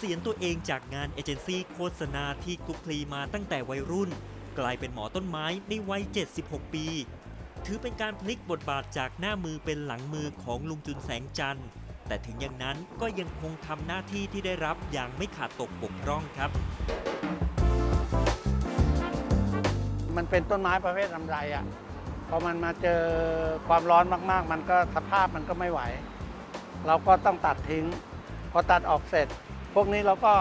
ษียณตัวเองจากงานเอเจนซี่โฆษณาที่คลุกคลีมาตั้งแต่วัยรุ่น กลายเป็นหมอต้นไม้ในวัย 76 ปี ถือเป็นการพลิกบทบาทจากหน้ามือเป็นหลังมือของลุงจุนแสงจันทร์แต่ถึงอย่างนั้นก็ยังคงทำหน้าที่ที่ได้รับอย่างไม่ขาดตกบกพร่องครับ มันเป็นต้นไม้ประเภทลำไรอะพอมันมาเจอความร้อนมาก ๆ มันก็สภาพมันก็ไม่ไหว เราก็ต้องตัดทิ้ง พอตัดออกเสร็จ พวกนี้เราก็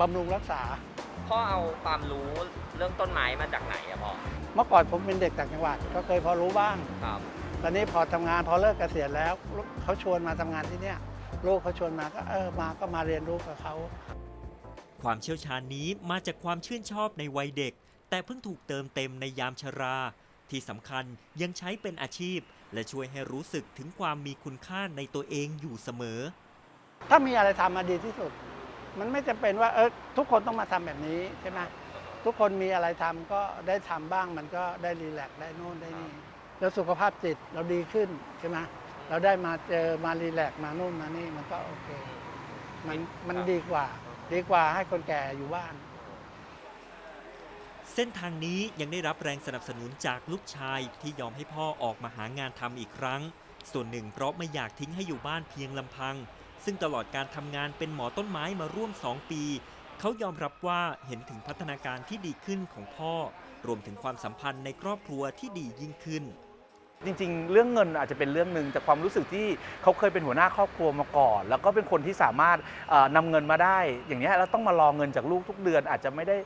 บำรุงรักษา พ่อเอาความรู้เรื่องต้นไม้มาจากไหนอะพ่อเมื่อก่อนผมเป็นเด็กต่างจังหวัด ก็เคยพอรู้บ้าง ครับตอนนี้พอทำงานพอเลิกเกษียณแล้วเขาชวนมาทำงานที่เนี่ยลูกเขาชวนมาก็เออมาก็มาเรียนรู้กับเขา ความเชี่ยวชาญนี้มาจากความชื่นชอบในวัยเด็ก แต่เพิ่งถูกเติมเต็มในยามชรา ที่สำคัญยังใช้เป็นอาชีพ และช่วยให้รู้สึกถึงความมีคุณค่าในตัวเองอยู่เสมอ ถ้ามีอะไรทำมาดีที่สุด มันไม่จำเป็นว่าเออทุกคนต้องมาทำแบบนี้ใช่ไหมทุกคนมีอะไรทำก็ได้ทำบ้างมันก็ได้รีแลกซ์ได้โน่นได้นี่แล้วสุขภาพจิตเราดีขึ้นใช่ไหมเราได้มาเจอมารีแลกซ์มาโน่นมานี่มันก็โอเค มันมันดีกว่า ดีกว่าให้คนแก่อยู่บ้าน เส้นทางนี้ยังได้รับแรงสนับสนุนจากลูกชายที่ยอมให้พ่อออกมาหางานทำอีกครั้ง ส่วนหนึ่งเพราะไม่อยากทิ้งให้อยู่บ้านเพียงลำพัง ซึ่งตลอดการทำงานเป็นหมอต้นไม้มาร่วม 2 ปี เขายอมรับว่าเห็นถึงพัฒนาการที่ดีขึ้นของพ่อ รวมถึงความสัมพันธ์ในครอบครัวที่ดียิ่งขึ้น จริงๆ เรื่องเงินอาจจะเป็นเรื่องหนึ่งแต่ความรู้สึกที่เขาเคยเป็นหัวหน้าครอบครัวมาก่อน แล้วก็เป็นคนที่สามารถเอ่อนำเงินมาได้ อย่างเนี้ยแล้วต้องมารอเงินจากลูกทุกเดือน อาจจะไม่ได้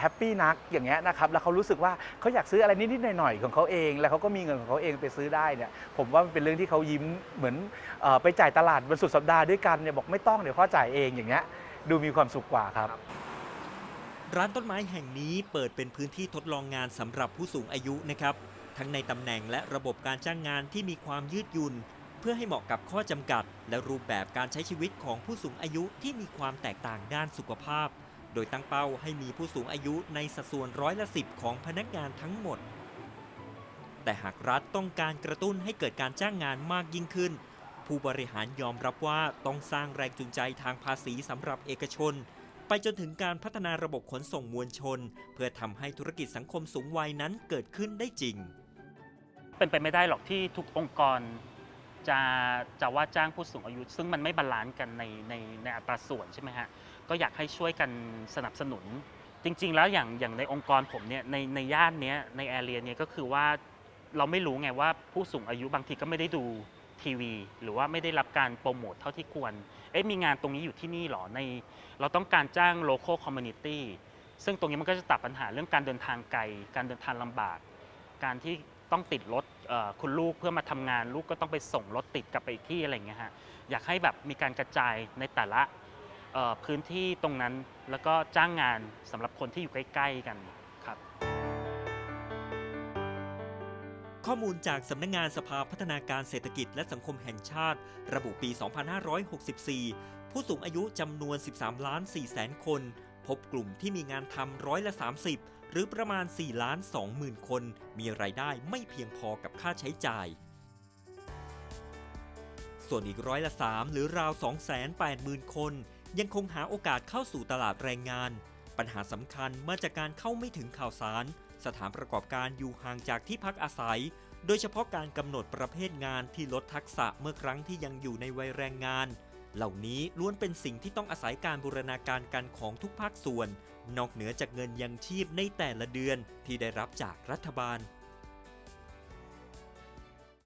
แฮปปี้นักอย่างเงี้ยนะครับแล้วเขารู้สึกว่าเขาอยากซื้ออะไรนิดๆหน่อยๆของเขาเอง แล้วเขาก็มีเงินของเขาเองไปซื้อได้เนี่ยผมว่ามันเป็นเรื่องที่เขายิ้มเหมือนเออไปจ่ายตลาดวันสุดสัปดาห์ด้วยกันเนี่ยบอกไม่ต้องเดี๋ยวพ่อจ่ายเองอย่างเงี้ยดูมีความสุขกว่าครับ ร้านต้นไม้แห่งนี้เปิดเป็นพื้นที่ทดลองงานสำหรับผู้สูงอายุนะครับ ทั้งในตำแหน่งและระบบการจ้างงานที่มีความยืดหยุ่น เพื่อให้เหมาะกับข้อจำกัด และรูปแบบการใช้ชีวิตของผู้สูงอายุที่มีความแตกต่างด้านสุขภาพ โดยตั้งเป้าให้มีผู้สูงอายุในสัดส่วนร้อยละสิบของพนักงานทั้งหมด แต่หากรัฐต้องการกระตุ้นให้เกิดการจ้างงานมากยิ่งขึ้น ผู้บริหารยอมรับว่าต้องสร้างแรงจูงใจทางภาษีสำหรับเอกชนไปจนถึงการพัฒนาระบบขนส่งมวลชน เพื่อทำให้ธุรกิจสังคมสูงวัยนั้นเกิดขึ้นได้จริง เป็นไปไม่ได้หรอกที่ทุกองค์กรจะจะว่าจ้างผู้สูงอายุ ซึ่งมันไม่บาลานซ์กันในในในอัตราส่วนใช่ไหมฮะก็อยากให้ช่วยกันสนับสนุน จริง ๆ แล้วอย่างอย่างในองค์กรผมเนี่ยในในย่านเนี้ยในแอเรียเนี้ยก็คือว่าเราไม่รู้ไงว่าผู้สูงอายุบางทีก็ไม่ได้ดูทีวี หรือว่าไม่ได้รับการโปรโมทเท่าที่ควรเอ๊ะมีงานตรงนี้อยู่ที่นี่หรอใน เราต้องการจ้าง local community ซึ่งตรงนี้มันก็จะตัดปัญหาเรื่องการเดินทางไกล การเดินทางลำบาก การที่ต้องติดรถ คุณลูกเพื่อมาทำงานลูกก็ต้องไปส่งรถติดกลับไปอีกที่อะไรเงี้ยฮะอยากให้แบบมีการกระจายในแต่ละพื้นที่ตรงนั้นแล้วก็จ้างงานสำหรับคนที่อยู่ใกล้ ๆ กันครับ ข้อมูลจากสำนักงงานสภาพัฒนาการเศรษฐกิจและสังคมแห่งชาติ ระบุปี 2564 ผู้สูงอายุจำนวน 13 ล้าน4แสนคน พบกลุ่มที่มีงานทำร้อยละ 30 หรือประมาณ 4 ล้าน2หมื่นคน มีไรายได้ไม่เพียงพอกับค่าใช้จ่าย ส่วนอีกร้อยละ 3 หรือราว 280,000 คน ยังคงหาโอกาสเข้าสู่ตลาดแรงงาน ปัญหาสำคัญมาจากการเข้าไม่ถึงข่าวสาร สถานประกอบการอยู่ห่างจากที่พักอาศัย โดยเฉพาะการกำหนดประเภทงานที่ลดทักษะเมื่อครั้งที่ยังอยู่ในวัยแรงงาน เหล่านี้ล้วนเป็นสิ่งที่ต้องอาศัยการบูรณาการกันของทุกภาคส่วน นอกเหนือจากเงินยังชีพในแต่ละเดือนที่ได้รับจากรัฐบาล